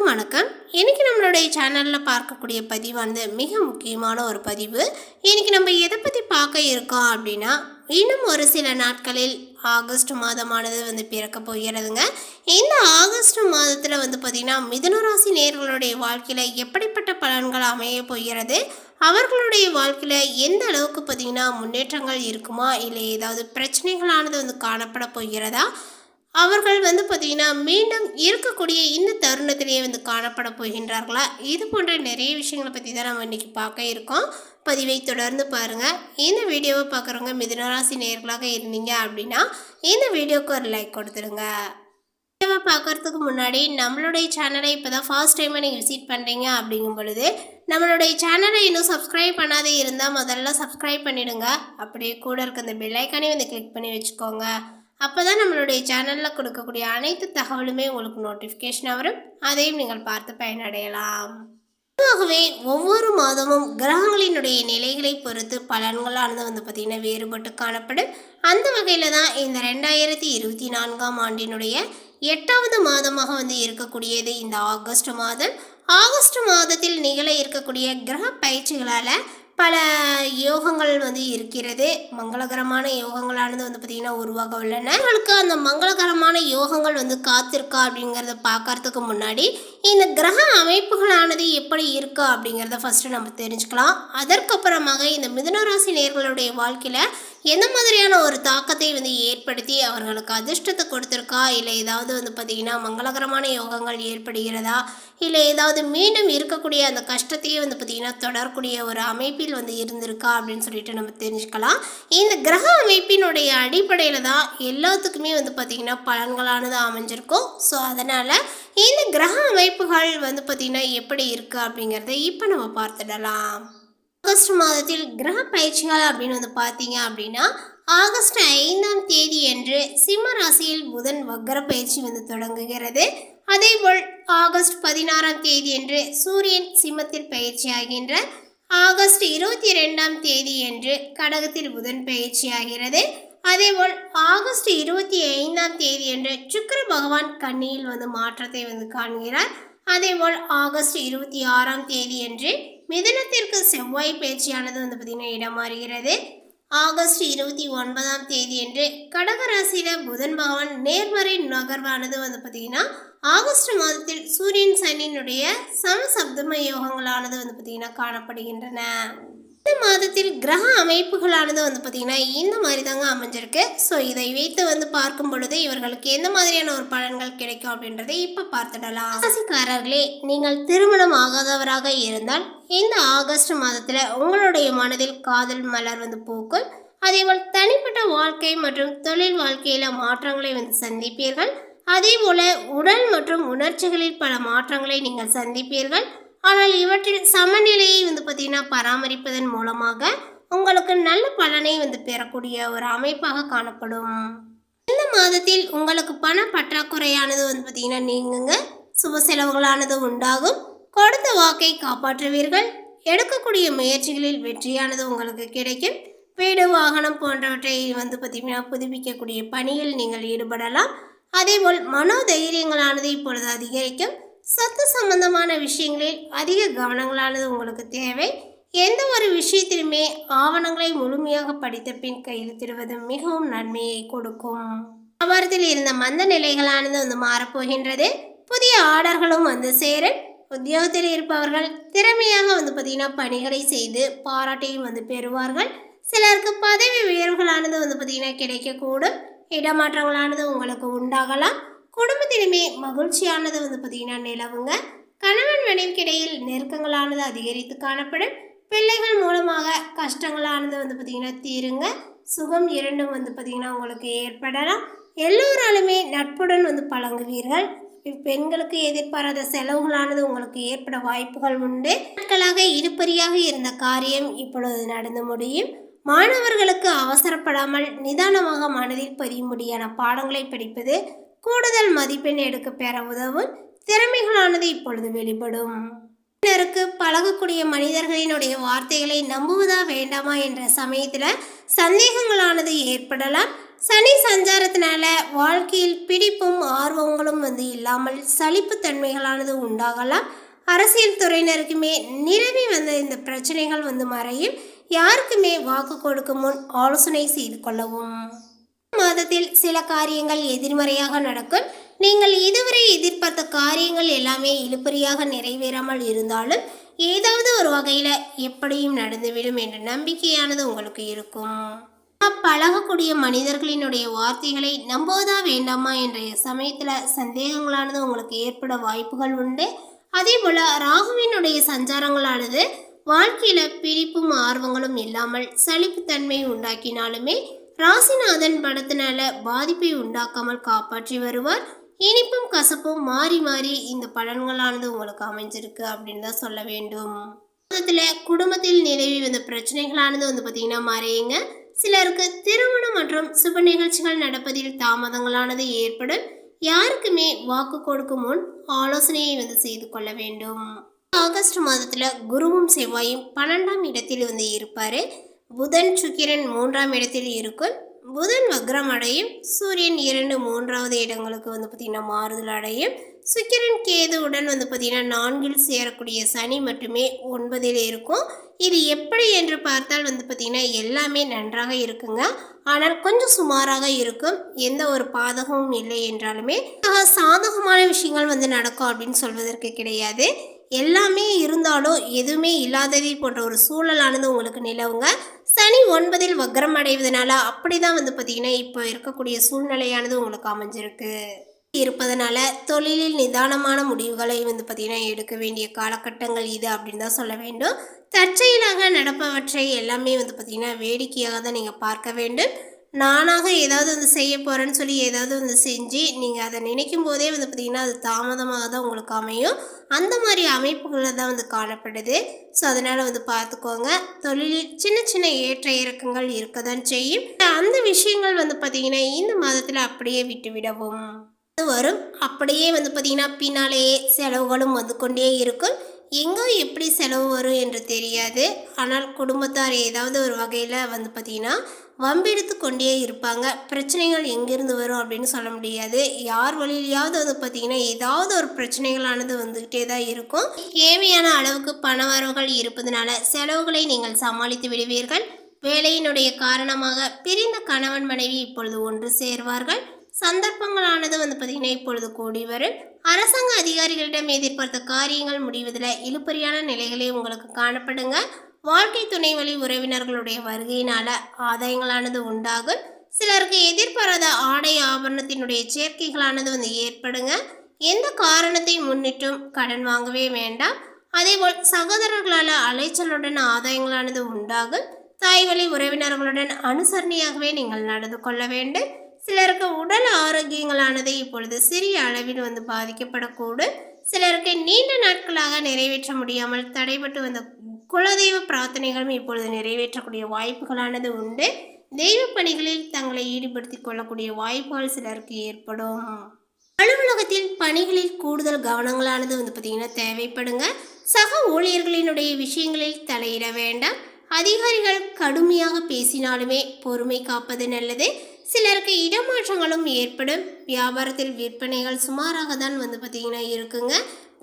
எல்லாருக்கும் வணக்கம். இன்னைக்கு நம்மளுடைய சேனலில் பார்க்கக்கூடிய பதிவானது மிக முக்கியமான ஒரு பதிவு. இன்றைக்கி நம்ம எதை பற்றி பார்க்க இருக்கோம் அப்படின்னா இன்னும் ஒரு சில நாட்களில் ஆகஸ்ட் மாதமானது வந்து பிறக்க போகிறதுங்க. இந்த ஆகஸ்ட் மாதத்தில் வந்து பார்த்திங்கன்னா மிதுனராசி நேர்களுடைய வாழ்க்கையில் எப்படிப்பட்ட பலன்கள் அமைய போகிறது? அவர்களுடைய வாழ்க்கையில் எந்த அளவுக்கு பார்த்திங்கன்னா முன்னேற்றங்கள் இருக்குமா? இல்லை ஏதாவது பிரச்சனைகளானது வந்து காணப்பட போகிறதா? அவர்கள் வந்து பார்த்திங்கன்னா மீண்டும் இருக்கக்கூடிய இந்த தருணத்திலேயே வந்து காணப்பட போகின்றார்களா? இது போன்ற நிறைய விஷயங்களை பற்றி தான் நம்ம இன்றைக்கி பார்க்க இருக்கோம். பதிவை தொடர்ந்து பாருங்கள் இந்த வீடியோவை பார்க்குறவங்க மிதுனராசி நேர்களாக இருந்தீங்க அப்படின்னா இந்த வீடியோவுக்கு ஒரு லைக் கொடுத்துருங்க வீடியோவை பார்க்குறதுக்கு முன்னாடி நம்மளுடைய சேனலை இப்போ தான் ஃபர்ஸ்ட் டைமாக நீங்கள் விசிட் பண்ணுறீங்க அப்படிங்கும் பொழுது நம்மளுடைய சேனலை இன்னும் சப்ஸ்கிரைப் பண்ணாதே இருந்தால் முதல்ல சப்ஸ்கிரைப் பண்ணிவிடுங்க அப்படியே கூட இருக்க அந்த பெல்லைக்கானே வந்து கிளிக் பண்ணி வச்சுக்கோங்க. அப்போ தான் நம்மளுடைய சேனலில் கொடுக்கக்கூடிய அனைத்து தகவலுமே உங்களுக்கு நோட்டிஃபிகேஷனாக வரும். அதையும் நீங்கள் பார்த்து பயனடையலாம். பொதுவாகவே ஒவ்வொரு மாதமும் கிரகங்களினுடைய நிலைகளை பொறுத்து பலன்களானது வந்து பார்த்திங்கன்னா வேறுபட்டு காணப்படும். அந்த வகையில் தான் இந்த ரெண்டாயிரத்தி இருபத்தி நான்காம் ஆண்டினுடைய எட்டாவது மாதமாக வந்து இருக்கக்கூடியது இந்த ஆகஸ்ட் மாதம். ஆகஸ்ட் மாதத்தில் நிகழ இருக்கக்கூடிய கிரக பயிற்சிகளால் பல யோகங்கள் வந்து இருக்கிறது. மங்களகரமான யோகங்களானது வந்து பார்த்திங்கன்னா உருவாக உள்ளன. உங்களுக்கு அந்த மங்களகரமான யோகங்கள் வந்து காத்திருக்கா அப்படிங்கிறத பார்க்கறதுக்கு முன்னாடி இந்த கிரக அமைப்புகளானது எப்படி இருக்கா அப்படிங்கிறத ஃபஸ்ட்டு நம்ம தெரிஞ்சுக்கலாம். அதற்கப்புறமாக இந்த மிதுனராசி நேர்களுடைய வாழ்க்கையில் எந்த மாதிரியான ஒரு தாக்கத்தை வந்து ஏற்படுத்தி அவர்களுக்கு அதிர்ஷ்டத்தை கொடுத்துருக்கா? இல்லை ஏதாவது வந்து பார்த்திங்கன்னா மங்களகரமான யோகங்கள் ஏற்படுகிறதா? இல்லை ஏதாவது மீண்டும் இருக்கக்கூடிய அந்த கஷ்டத்தையே வந்து பார்த்திங்கன்னா தொடரக்கூடிய ஒரு அமைப்பில் வந்து இருந்திருக்கா? அப்படின்னு சொல்லிட்டு நம்ம தெரிஞ்சுக்கலாம். இந்த கிரக அமைப்பினுடைய அடிப்படையில் தான் எல்லாத்துக்குமே வந்து பார்த்திங்கன்னா பலன்களானது அமைஞ்சிருக்கும். ஸோ அதனால் இந்த கிரக அமைப்புகள் வந்து பார்த்திங்கன்னா எப்படி இருக்குது அப்படிங்கிறத இப்போ நம்ம பார்த்துடலாம். ஆகஸ்ட் மாதத்தில் கிரக பயிற்சிகள் அப்படின்னு வந்து பார்த்தீங்க அப்படின்னா ஆகஸ்ட் ஐந்தாம் தேதி அன்று சிம்ம ராசியில் புதன் வக்ர பயிற்சி வந்து தொடங்குகிறது. அதேபோல் ஆகஸ்ட் பதினாறாம் தேதி அன்று சூரியன் சிம்மத்தில் பயிற்சியாகின்ற ஆகஸ்ட் இருபத்தி ரெண்டாம் தேதி அன்று கடகத்தில் புதன் பயிற்சியாகிறது அதேபோல் ஆகஸ்ட் இருபத்தி ஐந்தாம் தேதி அன்று சுக்கர பகவான் கண்ணியில் வந்து மாற்றத்தை வந்து காண்கிறார். அதேபோல் ஆகஸ்ட் இருபத்தி ஆறாம் தேதி அன்று மிதனத்திற்கு செவ்வாய் பயிற்சியானது வந்து பார்த்திங்கன்னா இடம் மாறுகிறது ஆகஸ்ட் இருபத்தி ஒன்பதாம் தேதி அன்று கடகராசியில் புதன் பகவான் நேர்மறை நகர்வானது வந்து பார்த்திங்கன்னா ஆகஸ்ட் மாதத்தில் சூரியன் சனியினுடைய சமசப்தம யோகங்களானது வந்து பார்த்திங்கன்னா காணப்படுகின்றன. இந்த மாதத்தில் கிரக அமைப்புகளானது வந்து பார்த்திங்கன்னா இந்த மாதிரி தாங்க அமைஞ்சிருக்கு. ஸோ இதை வைத்து வந்து பார்க்கும் பொழுது இவர்களுக்கு எந்த மாதிரியான ஒரு பலன்கள் கிடைக்கும் அப்படின்றதை இப்போ பார்த்துடலாம். ராசிக்காரர்களே நீங்கள் திருமணம் ஆகாதவராக இருந்தால் இந்த ஆகஸ்ட் மாதத்தில் உங்களுடைய மனதில் காதல் மலர் வந்து பூக்கும். அதேபோல் தனிப்பட்ட வாழ்க்கை மற்றும் தொழில் வாழ்க்கையில் மாற்றங்களை வந்து சந்திப்பீர்கள். அதேபோல் உடல் மற்றும் உணர்ச்சிகளில் பல மாற்றங்களை நீங்கள் சந்திப்பீர்கள். ஆனால் இவற்றில் சமநிலையை வந்து பார்த்திங்கன்னா பராமரிப்பதன் மூலமாக உங்களுக்கு நல்ல பலனை வந்து பெறக்கூடிய ஒரு அமைப்பாக காணப்படும். இந்த மாதத்தில் உங்களுக்கு பண பற்றாக்குறையானது வந்து பார்த்திங்கன்னா நீங்குங்க. சுப செலவுகளானது உண்டாகும். கொடுத்த வாக்கை காப்பாற்றுவீர்கள். எடுக்கக்கூடிய முயற்சிகளில் வெற்றியானது உங்களுக்கு கிடைக்கும். வீடு வாகனம் போன்றவற்றை வந்து பார்த்திங்கன்னா புதுப்பிக்கக்கூடிய பணியில் நீங்கள் ஈடுபடலாம். அதேபோல் மனோதைரியங்களானது இப்பொழுது அதிகரிக்கும். சொத்து சம்பந்தமான விஷயங்களில் அதிக கவனங்களானது உங்களுக்கு தேவை. எந்த ஒரு விஷயத்திலுமே ஆவணங்களை முழுமையாக படித்த பின் கையெழுத்திடுவது மிகவும் நன்மையை கொடுக்கும். வியாபாரத்தில் இருந்த மந்த நிலைகளானது வந்து மாறப்போகின்றது. புதிய ஆர்டர்களும் வந்து சேரும் உத்தியோகத்தில் இருப்பவர்கள் திறமையாக வந்து பார்த்திங்கன்னா பணிகளை செய்து பாராட்டையும் வந்து பெறுவார்கள். சிலருக்கு பதவி உயர்வுகளானது வந்து பார்த்திங்கன்னா கிடைக்கக்கூடும். இடமாற்றங்களானது உங்களுக்கு உண்டாகலாம். குடும்பத்திலுமே மகிழ்ச்சியானது வந்து பார்த்திங்கன்னா நிலவுங்க. கணவன் மனைவிக்கிடையில் நெருக்கங்களானது அதிகரித்து காணப்படும். பிள்ளைகள் மூலமாக கஷ்டங்களானது வந்து பார்த்திங்கன்னா தீருங்க. சுகம் இரண்டும் வந்து பார்த்திங்கன்னா உங்களுக்கு ஏற்படலாம். எல்லோராலுமே நட்புடன் வந்து பழங்குவீர்கள் பெண்களுக்கு எதிர்பாராத செலவுகளானது உங்களுக்கு ஏற்பட வாய்ப்புகள் உண்டு. நாட்களாக இருப்பறியாக இருந்த காரியம் இப்பொழுது நடந்து முடியும். மாணவர்களுக்கு அவசரப்படாமல் நிதானமாக மனதில் பதியும்படியான பாடங்களை படிப்பது கூடுதல் மதிப்பெண் எடுக்க பெற உதவும் திறமைகளானது இப்பொழுது வெளிப்படும். பின்னருக்கு பழகக்கூடிய மனிதர்களினுடைய வார்த்தைகளை நம்புவதா வேண்டாமா என்ற சமயத்தில் சந்தேகங்களானது ஏற்படலாம். சனி சஞ்சாரத்தினால வாழ்க்கையில் பிடிப்பும் ஆர்வங்களும் வந்து இல்லாமல் சலிப்புத்தன்மைகளானது உண்டாகலாம். அரசியல் துறையினருக்குமே நிலவி வந்த இந்த பிரச்சனைகள் வந்து மறையில் யாருக்குமே வாக்கு கொடுக்கும் முன் ஆலோசனை செய்து கொள்ளவும். மாதத்தில் சில காரியங்கள் எதிர்மறையாக நடக்கும். நீங்கள் இதுவரை எதிர்பார்த்த காரியங்கள் எல்லாமே இழுபறியாக நிறைவேறாமல் இருந்தாலும் ஏதாவது ஒரு வகையில் எப்படியும் நடந்துவிடும் என்ற நம்பிக்கையானது உங்களுக்கு இருக்கும். பழகக்கூடிய மனிதர்களினுடைய வார்த்தைகளை நம்போதா வேண்டாமா என்ற சமயத்தில் சந்தேகங்களானது உங்களுக்கு ஏற்பட வாய்ப்புகள் உண்டு. அதே போல் ராகுவினுடைய சஞ்சாரங்களானது வாழ்க்கையில் பிடிப்பும் ஆர்வங்களும் இல்லாமல் சலிப்புத்தன்மை உண்டாக்கினாலுமே ராசிநாதன் படத்தினால பாதிப்பை உண்டாக்காமல் காப்பாற்றி வருவார். இனிப்பும் கசப்பும் மாறி மாறி இந்த பலன்களானது உங்களுக்கு அமைஞ்சிருக்கு அப்படின்னு தான் சொல்ல வேண்டும். மொத்தத்தில் குடும்பத்தில் நிலவி வந்த பிரச்சனைகளானது வந்து பார்த்தீங்கன்னா மறையுங்க சிலருக்கு திருமணம் மற்றும் சுப நிகழ்ச்சிகள் நடப்பதில் தாமதங்களானது ஏற்படும். யாருக்குமே வாக்கு கொடுக்கும் முன் ஆலோசனையை வந்து செய்து கொள்ள வேண்டும். ஆகஸ்ட் மாதத்தில் குருவும் செவ்வாயும் பன்னெண்டாம் இடத்தில் வந்து இருப்பார். புதன் சுக்கிரன் மூன்றாம் இடத்தில் இருக்கும். புதன் வக்ரம் அடையும். சூரியன் இரண்டு மூன்றாவது இடங்களுக்கு வந்து பார்த்திங்கன்னா மாறுதல் அடையும். சுக்கிரன் கேதுவுடன் வந்து பார்த்திங்கன்னா நான்கில் சேரக்கூடிய சனி மட்டுமே ஒன்பதில் இருக்கும். இது எப்படி என்று பார்த்தால் வந்து பார்த்திங்கன்னா எல்லாமே நன்றாக இருக்குங்க. ஆனால் கொஞ்சம் சுமாராக இருக்கும். எந்த ஒரு பாதகமும் இல்லை என்றாலுமே. சாதகமான விஷயங்கள் வந்து நடக்கும் அப்படின்னு சொல்வதற்கு கிடையாது. எல்லாமே இருந்தாலும் எதுவுமே இல்லாததை போன்ற ஒரு சூழலானது உங்களுக்கு நிலவுங்க. சனி ஒன்பதில் வக்ரம் அடைவதனால அப்படிதான் வந்து பார்த்தீங்கன்னா இப்போ இருக்கக்கூடிய சூழ்நிலையானது உங்களுக்கு அமைஞ்சிருக்கு. இருப்பதனால தொழிலில் நிதானமான முடிவுகளை வந்து பார்த்திங்கன்னா எடுக்க வேண்டிய காலகட்டங்கள் இது அப்படின்னு தான் சொல்ல வேண்டும். தற்செயலாக நடப்பவற்றை எல்லாமே வந்து பார்த்தீங்கன்னா வேடிக்கையாக தான் நீங்கள் பார்க்க வேண்டும். நானாக ஏதாவது வந்து செய்ய போகிறேன்னு சொல்லி ஏதாவது வந்து செஞ்சு நீங்கள் அதை நினைக்கும் போதே வந்து பார்த்திங்கன்னா அது தாமதமாக தான் உங்களுக்கு அமையும். அந்த மாதிரி அமைப்புகளில் தான் வந்து காணப்படுது. ஸோ அதனால் வந்து பார்த்துக்கோங்க தொழிலில் சின்ன சின்ன ஏற்ற இறக்கங்கள் இருக்க தான் செய்யும். அந்த விஷயங்கள் வந்து பார்த்திங்கன்னா இந்த மாதத்தில் அப்படியே விட்டுவிடவும் வரும். அப்படியே வந்து பார்த்திங்கன்னா பின்னாலேயே செலவுகளும் வந்து கொண்டே இருக்கும். எங்கே எப்படி செலவு வரும் என்று தெரியாது. ஆனால் குடும்பத்தார் ஏதாவது ஒரு வகையில் வந்து பார்த்திங்கன்னா வம்பெடுத்து கொண்டே இருப்பாங்க. பிரச்சனைகள் எங்கேருந்து வரும் அப்படின்னு சொல்ல முடியாது. யார் வழியிலையாவது வந்து பார்த்திங்கன்னா ஏதாவது ஒரு பிரச்சனைகளானது வந்துக்கிட்டே தான் இருக்கும். தேவையான அளவுக்கு பண வரவுகள் இருப்பதனால செலவுகளை நீங்கள் சமாளித்து விடுவீர்கள். வேலையினுடைய காரணமாக பிரிந்த கணவன் மனைவி இப்பொழுது ஒன்று சேர்வார்கள். சந்தர்ப்பங்களானது வந்து பார்த்திங்கன்னா இப்பொழுது கூடி வரும். அரசாங்க அதிகாரிகளிடம் எதிர்பார்த்த காரியங்கள் முடிவதில் இழுபறியான நிலைகளே உங்களுக்கு காணப்படுங்க. வாழ்க்கை துணை வழி உறவினர்களுடைய வருகையினால் ஆதாயங்களானது உண்டாகும். சிலருக்கு எதிர்பாராத ஆடை ஆபரணத்தினுடைய சேர்க்கைகளானது வந்து ஏற்படுங்க. எந்த காரணத்தை முன்னிட்டும் கடன் வாங்கவே வேண்டாம். அதேபோல் சகோதரர்களால் அலைச்சலுடன் ஆதாயங்களானது உண்டாகும். தாய் வழி உறவினர்களுடன் அனுசரணையாகவே நீங்கள் நடந்து கொள்ள வேண்டும். சிலருக்கு உடல் ஆரோக்கியங்களானது இப்பொழுது சிறிய அளவில் வந்து பாதிக்கப்படக்கூடும். சிலருக்கு நீண்ட நாட்களாக நிறைவேற்ற முடியாமல் தடைபட்டு வந்த குலதெய்வ பிரார்த்தனைகளும் இப்பொழுது நிறைவேற்றக்கூடிய வாய்ப்புகளானது உண்டு. தெய்வ பணிகளில் தங்களை ஈடுபடுத்தி கொள்ளக்கூடிய வாய்ப்புகள் சிலருக்கு ஏற்படும். அலுவலகத்தில் பணிகளில் கூடுதல் கவனங்களானது வந்து பார்த்திங்கன்னா தேவைப்படுங்க. சக ஊழியர்களினுடைய விஷயங்களில் தலையிட வேண்டாம். அதிகாரிகள் கடுமையாக பேசினாலுமே பொறுமை காப்பது நல்லது. சிலருக்கு இடமாற்றங்களும் ஏற்படும். வியாபாரத்தில் விற்பனைகள் சுமாராக தான் வந்து பார்த்திங்கன்னா இருக்குங்க.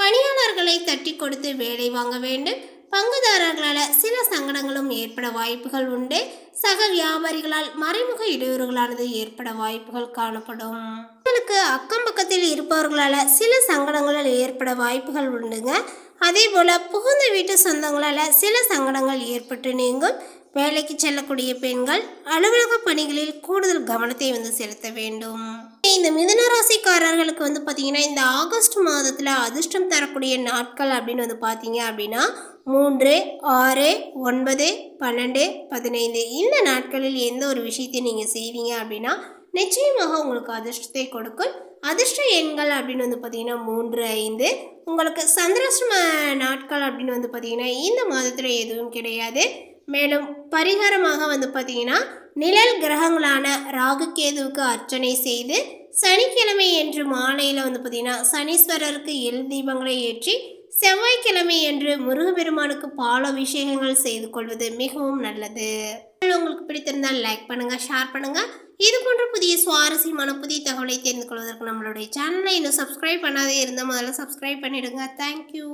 பணியாளர்களை தட்டி கொடுத்து வேலை வாங்க வேண்டும். பங்குதாரர்களால் சில சங்கடங்களும் ஏற்பட வாய்ப்புகள் உண்டு. சக வியாபாரிகளால் மறைமுக இடையூறுகளானது ஏற்பட வாய்ப்புகள் காணப்படும். உங்களுக்கு அக்கம் பக்கத்தில் இருப்பவர்களால் சில சங்கடங்களால் ஏற்பட வாய்ப்புகள் உண்டுங்க. அதே போல் புகுந்த வீட்டு சொந்தங்களால் சில சங்கடங்கள் ஏற்பட்டு நீங்கும். வேலைக்கு செல்லக்கூடிய பெண்கள் அலுவலக பணிகளில் கூடுதல் கவனத்தை வந்து செலுத்த வேண்டும். இந்த மிதன ராசிக்காரர்களுக்கு வந்து பார்த்தீங்கன்னா இந்த ஆகஸ்ட் மாதத்தில் அதிர்ஷ்டம் தரக்கூடிய நாட்கள் அப்படின்னு வந்து பார்த்தீங்க அப்படின்னா மூன்று ஆறு ஒன்பது பன்னெண்டு பதினைந்து இந்த நாட்களில் எந்த ஒரு விஷயத்தையும் நீங்கள் செய்வீங்க அப்படின்னா நிச்சயமாக உங்களுக்கு அதிர்ஷ்டத்தை கொடுக்கும். அதிர்ஷ்ட எண்கள் அப்படின்னு வந்து பார்த்தீங்கன்னா மூன்று ஐந்து. உங்களுக்கு சந்திராஷ்டம நாட்கள் அப்படின்னு வந்து பார்த்தீங்கன்னா இந்த மாதத்தில் எதுவும் கிடையாது. மேலும் பரிகாரமாக வந்து பார்த்தீங்கன்னா நிழல் கிரகங்களான ராகு கேதுவுக்கு அர்ச்சனை செய்து சனிக்கிழமை என்று மாலையில் வந்து பார்த்தீங்கன்னா சனீஸ்வரருக்கு எல் தீபங்களை ஏற்றி செவ்வாய்க்கிழமை என்று முருகப்பெருமானுக்கு பால் அபிஷேகங்கள் செய்து கொள்வது மிகவும் நல்லது. உங்களுக்கு பிடித்திருந்தால் லைக் பண்ணுங்கள் ஷேர் பண்ணுங்கள் இது போன்ற புதிய சுவாரஸ்யமான புதிய தகவலை தெரிந்து கொள்வதற்கு நம்மளுடைய சேனலை இன்னும் சப்ஸ்கிரைப் பண்ணாதே இருந்தால் முதல்ல சப்ஸ்கிரைப் பண்ணிடுங்க. தேங்க்யூ